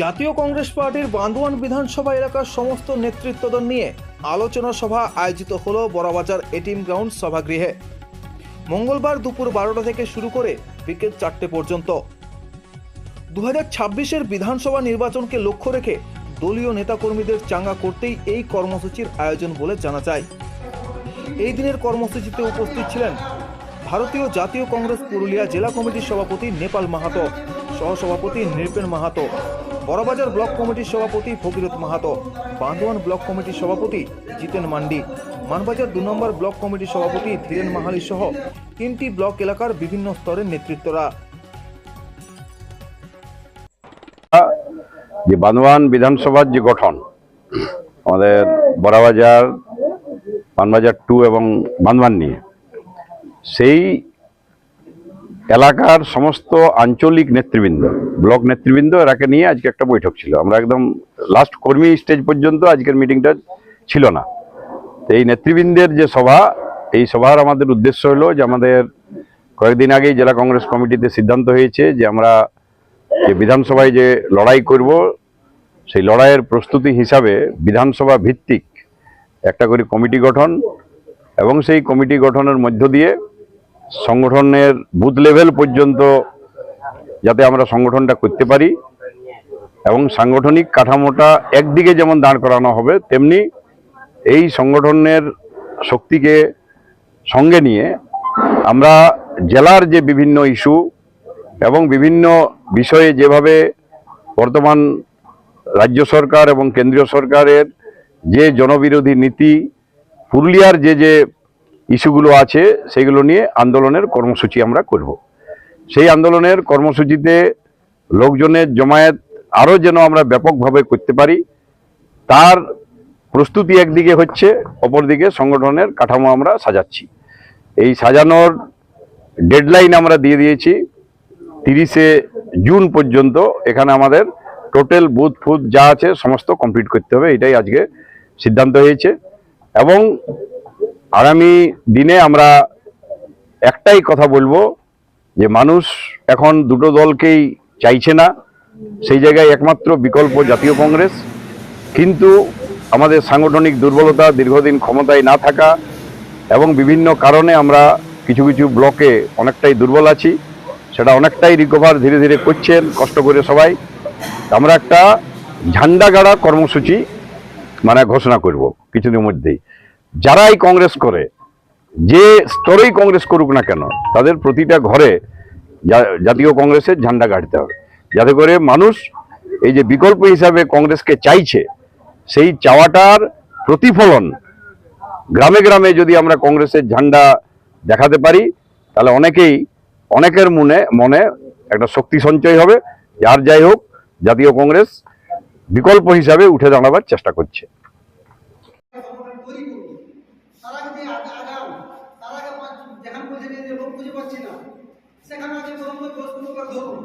জাতীয় কংগ্রেস পার্টির বান্দোয়ান বিধানসভা এলাকার সমস্ত নেতৃত্বদল নিয়ে আলোচনা সভা আয়োজিত হলো বড়বাজার এটিম গ্রাউন্ড সভাগৃহে। মঙ্গলবার দুপুর বারোটা থেকে শুরু করে বিকেল চারটে পর্যন্ত। দু হাজার বিধানসভা নির্বাচনকে লক্ষ্য রেখে দলীয় নেতাকর্মীদের চাঙ্গা করতেই এই কর্মসূচির আয়োজন বলে জানা যায়। এই দিনের কর্মসূচিতে উপস্থিত ছিলেন ভারতীয় জাতীয় কংগ্রেস পুরুলিয়া জেলা কমিটির সভাপতি নেপাল মাহাতো, সহসভাপতি নৃপেন মাহাতো বড়বাজার ব্লক কমিটির সভাপতি ভগীরথ মাহাতো, বান্দোয়ান ব্লক কমিটির সভাপতি জিতেন মান্ডি, মানবাজার দু নম্বর ব্লক কমিটির সভাপতি ধীরেন মাহালি সহ তিনটি ব্লক এলাকার বিভিন্ন স্তরের নেতৃত্বরা। যে বান্দোয়ান বিধানসভার যে গঠন, আমাদের বড়াবাজার পানবাজার টু এবং বান্দোয়ান নিয়ে, সেই এলাকার সমস্ত আঞ্চলিক নেতৃবৃন্দ, ব্লক নেতৃবৃন্দ, এরাকে নিয়ে আজকে একটা বৈঠক ছিল। আমরা একদম লাস্ট কর্মী স্টেজ পর্যন্ত আজকের মিটিংটা ছিল না। তো এই নেতৃবৃন্দের যে সভা, এই সভার আমাদের উদ্দেশ্য হলো যে আমাদের কয়েকদিন আগেই জেলা কংগ্রেস কমিটিতে সিদ্ধান্ত হয়েছে যে আমরা যে বিধানসভায় যে লড়াই করব, সেই লড়াইয়ের প্রস্তুতি হিসাবে বিধানসভা ভিত্তিক একটা করে কমিটি গঠন এবং সেই কমিটি গঠনের মধ্য দিয়ে সংগঠনের বুথ লেভেল পর্যন্ত যাতে আমরা সংগঠনটা করতে পারি এবং সাংগঠনিক কাঠামোটা একদিকে যেমন দাঁড় করানো হবে, তেমনি এই সংগঠনের শক্তিকে সঙ্গে নিয়ে আমরা জেলার যে বিভিন্ন ইস্যু এবং বিভিন্ন বিষয়ে যেভাবে বর্তমান রাজ্য সরকার এবং কেন্দ্রীয় সরকারের যে জনবিরোধী নীতি, পুরুলিয়ার যে যে ইস্যুগুলো আছে, সেগুলো নিয়ে আন্দোলনের কর্মসূচি আমরা করব। সেই আন্দোলনের কর্মসূচিতে লোকজনের জমায়েত আরও যেন আমরা ব্যাপকভাবে করতে পারি, তার প্রস্তুতি একদিকে হচ্ছে, অপরদিকে সংগঠনের কাঠামো আমরা সাজাচ্ছি। এই সাজানোর ডেডলাইন আমরা দিয়ে দিয়েছি, তিরিশে জুন পর্যন্ত এখানে আমাদের টোটাল বুথ ফুথ যা আছে, সমস্ত কমপ্লিট করতে হবে, এটাই আজকে সিদ্ধান্ত হয়েছে। এবং আগামী দিনে আমরা একটাই কথা বলব যে মানুষ এখন দুটো দলকেই চাইছে না, সেই জায়গায় একমাত্র বিকল্প জাতীয় কংগ্রেস। কিন্তু আমাদের সাংগঠনিক দুর্বলতা দীর্ঘদিন ক্ষমতায় না থাকা এবং বিভিন্ন কারণে আমরা কিছু কিছু ব্লকে অনেকটাই দুর্বল আছি, সেটা অনেকটাই রিকভার ধীরে ধীরে করছেন, কষ্ট করে সবাই। আমরা একটা ঝান্ডা গাড়া কর্মসূচি মানে ঘোষণা করব কিছুদিনের মধ্যেই। যারাই কংগ্রেস করে, যে স্তরেই কংগ্রেস করুক না কেন, তাদের প্রতিটা ঘরে জাতীয় কংগ্রেসের ঝান্ডা গাড়তে হবে। যাতে করে মানুষ এই যে বিকল্প হিসাবে কংগ্রেসকে চাইছে, সেই চাওয়াটার প্রতিফলন গ্রামে গ্রামে যদি আমরা কংগ্রেসের ঝান্ডা দেখাতে পারি, তাহলে অনেকেই, অনেকের মনে মনে একটা শক্তি সঞ্চয় হবে। যার যাই হোক, জাতীয় কংগ্রেস বিকল্প হিসাবে উঠে দাঁড়াবার চেষ্টা করছে। যদি তার যেখানে বুঝে নিয়ে লোক খুঁজে পাচ্ছি না। সেখানে আমি প্রথম করে ধরুন।